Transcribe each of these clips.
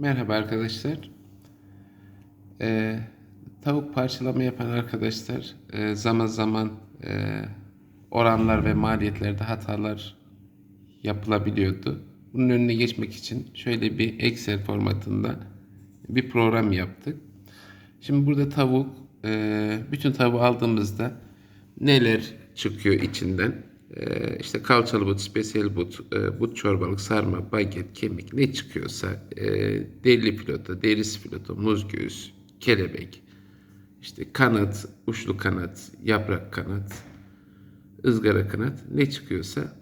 Merhaba arkadaşlar. Ee, tavuk parçalama yapan arkadaşlar e, zaman zaman e, oranlar ve maliyetlerde hatalar yapılabiliyordu. Bunun önüne geçmek için şöyle bir Excel formatında bir program yaptık. Şimdi burada tavuk, e, bütün tavuğu aldığımızda neler çıkıyor içinden? E, işte kalçalı but, spesiyel but, e, but çorbalık, sarma, baget, kemik ne çıkıyorsa, e, deri filoto, derisi filoto, muz göğüs, kelebek, işte kanat, uçlu kanat, yaprak kanat, ızgara kanat ne çıkıyorsa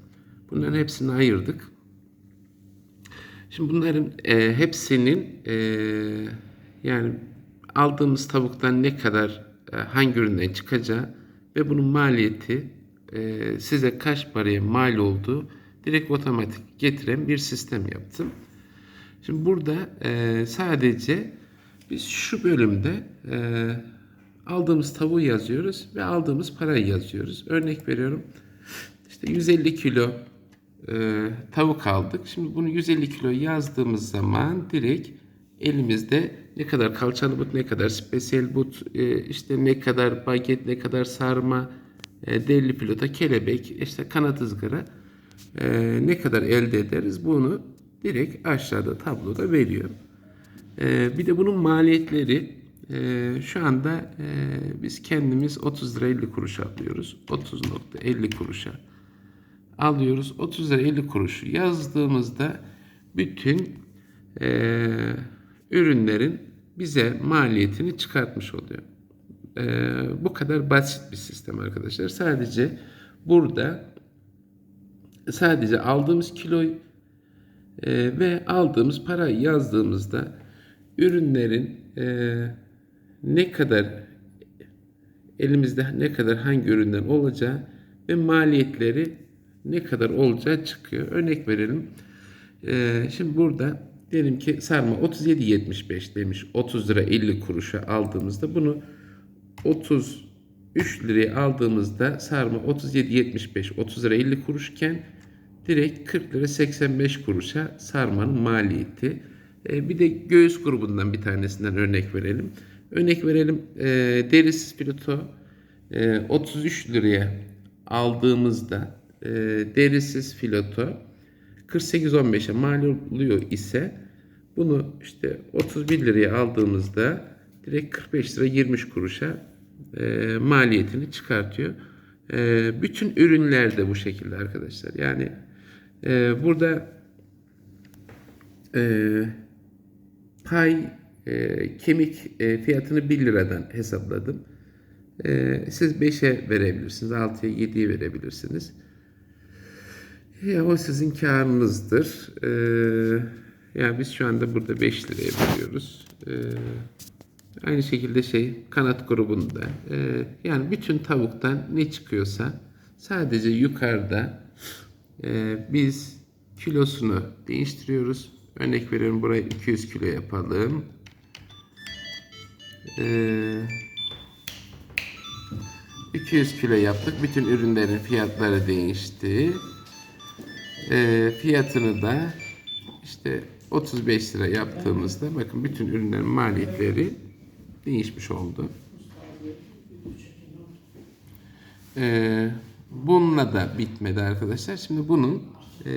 bunların hepsini ayırdık. Şimdi bunların e, hepsinin e, yani aldığımız tavuktan ne kadar e, hangi üründen çıkacağı ve bunun maliyeti e, size kaç paraya mal olduğu direkt otomatik getiren bir sistem yaptım. Şimdi burada e, sadece biz şu bölümde e, aldığımız tavuğu yazıyoruz ve aldığımız parayı yazıyoruz. Örnek veriyorum. İşte 150 kilo e, tavuk aldık. Şimdi bunu 150 kilo yazdığımız zaman direkt elimizde ne kadar kalçalı but, ne kadar spesiyel but, e, işte ne kadar baget, ne kadar sarma, e, deli pilota, kelebek, işte kanat ızgara e, ne kadar elde ederiz bunu direkt aşağıda tabloda veriyor. E, bir de bunun maliyetleri e, şu anda e, biz kendimiz 30 lira 50 kuruş alıyoruz. 30.50 kuruşa alıyoruz. 30 lira 50 kuruş yazdığımızda bütün e, ürünlerin bize maliyetini çıkartmış oluyor. E, bu kadar basit bir sistem arkadaşlar. Sadece burada sadece aldığımız kiloyu e, ve aldığımız parayı yazdığımızda ürünlerin e, ne kadar elimizde ne kadar hangi üründen olacağı ve maliyetleri ne kadar olacağı çıkıyor. Örnek verelim. Ee, şimdi burada diyelim ki sarma 37.75 demiş. 30 lira 50 kuruşa aldığımızda bunu 33 liraya aldığımızda sarma 37.75 30 lira 50 kuruşken direkt 40 lira 85 kuruşa sarmanın maliyeti. Ee, bir de göğüs grubundan bir tanesinden örnek verelim. Örnek verelim e, derisiz fileto e, 33 liraya aldığımızda e, derisiz fileto 48-15'e mal oluyor ise bunu işte 31 liraya aldığımızda direkt 45 lira 20 kuruşa e, maliyetini çıkartıyor. E, bütün ürünler de bu şekilde arkadaşlar. Yani e, burada e, pay e, kemik e, fiyatını 1 liradan hesapladım. E, siz 5'e verebilirsiniz, 6'ya 7'ye verebilirsiniz. Ya o sizin karınızdır. Ee, yani biz şu anda burada 5 liraya veriyoruz. Ee, aynı şekilde şey kanat grubunda. Ee, yani bütün tavuktan ne çıkıyorsa sadece yukarıda e, biz kilosunu değiştiriyoruz. Örnek veriyorum burayı 200 kilo yapalım. Ee, 200 kilo yaptık. Bütün ürünlerin fiyatları değişti. E, fiyatını da işte 35 lira yaptığımızda bakın bütün ürünlerin maliyetleri değişmiş oldu. E, bununla da bitmedi arkadaşlar. Şimdi bunun e,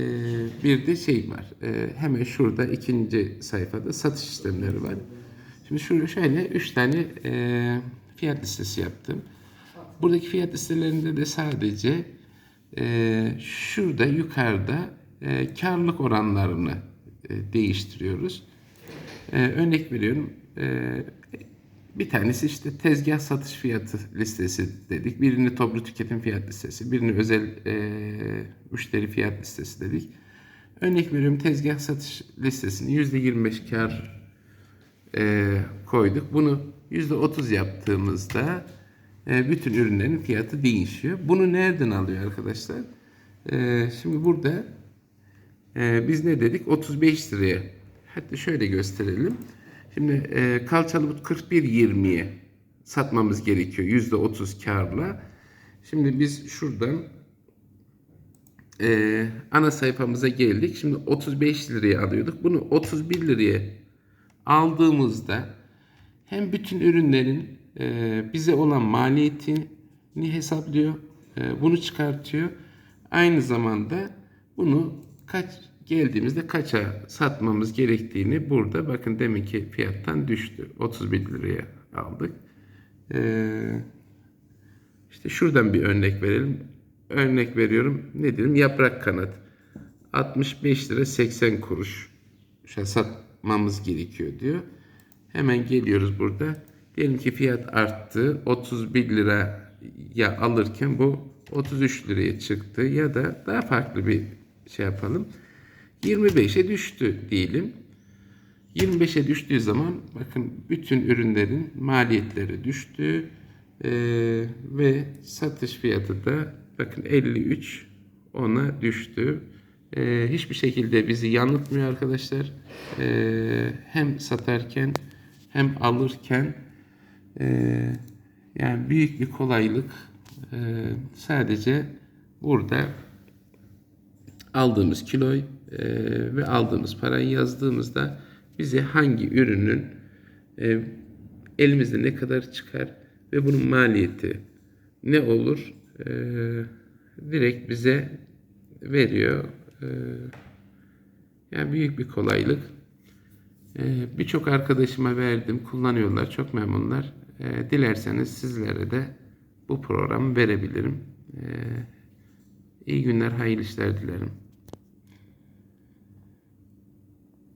bir de şey var. E, hemen şurada ikinci sayfada satış işlemleri var. Şimdi şurada şöyle 3 tane e, fiyat listesi yaptım. Buradaki fiyat listelerinde de sadece e, şurada yukarıda e, karlılık oranlarını e, değiştiriyoruz. E, örnek veriyorum. E, bir tanesi işte tezgah satış fiyatı listesi dedik. Birini toplu tüketim fiyat listesi, birini özel e, müşteri fiyat listesi dedik. Örnek veriyorum tezgah satış listesini %25 kar e, koyduk. Bunu %30 yaptığımızda e, bütün ürünlerin fiyatı değişiyor. Bunu nereden alıyor arkadaşlar? E, şimdi burada e, biz ne dedik? 35 liraya. Hatta şöyle gösterelim. Şimdi e, kalçalı but 41.20'ye satmamız gerekiyor. %30 karla. Şimdi biz şuradan e, ana sayfamıza geldik. Şimdi 35 liraya alıyorduk. Bunu 31 liraya aldığımızda hem bütün ürünlerin e, bize olan maliyetini hesaplıyor, e, bunu çıkartıyor. Aynı zamanda bunu kaç geldiğimizde kaça satmamız gerektiğini burada bakın deminki fiyattan düştü. 31 liraya aldık. Ee, işte şuradan bir örnek verelim. Örnek veriyorum. Ne diyelim? Yaprak kanat. 65 lira 80 kuruş. Şu satmamız gerekiyor diyor. Hemen geliyoruz burada. Diyelim ki fiyat arttı. 31 liraya alırken bu 33 liraya çıktı. Ya da daha farklı bir şey yapalım. 25'e düştü diyelim. 25'e düştüğü zaman bakın bütün ürünlerin maliyetleri düştü. Ee, ve satış fiyatı da bakın 53 ona düştü. Ee, hiçbir şekilde bizi yanıltmıyor arkadaşlar. Ee, hem satarken hem alırken ee, yani büyük bir kolaylık. Ee, sadece burada aldığımız kiloy e, ve aldığımız parayı yazdığımızda bize hangi ürünün e, elimizde ne kadar çıkar ve bunun maliyeti ne olur e, direkt bize veriyor. E, yani büyük bir kolaylık. E, Birçok arkadaşıma verdim, kullanıyorlar, çok memnunlar. Dilerseniz sizlere de bu programı verebilirim. E, iyi günler, hayırlı işler dilerim.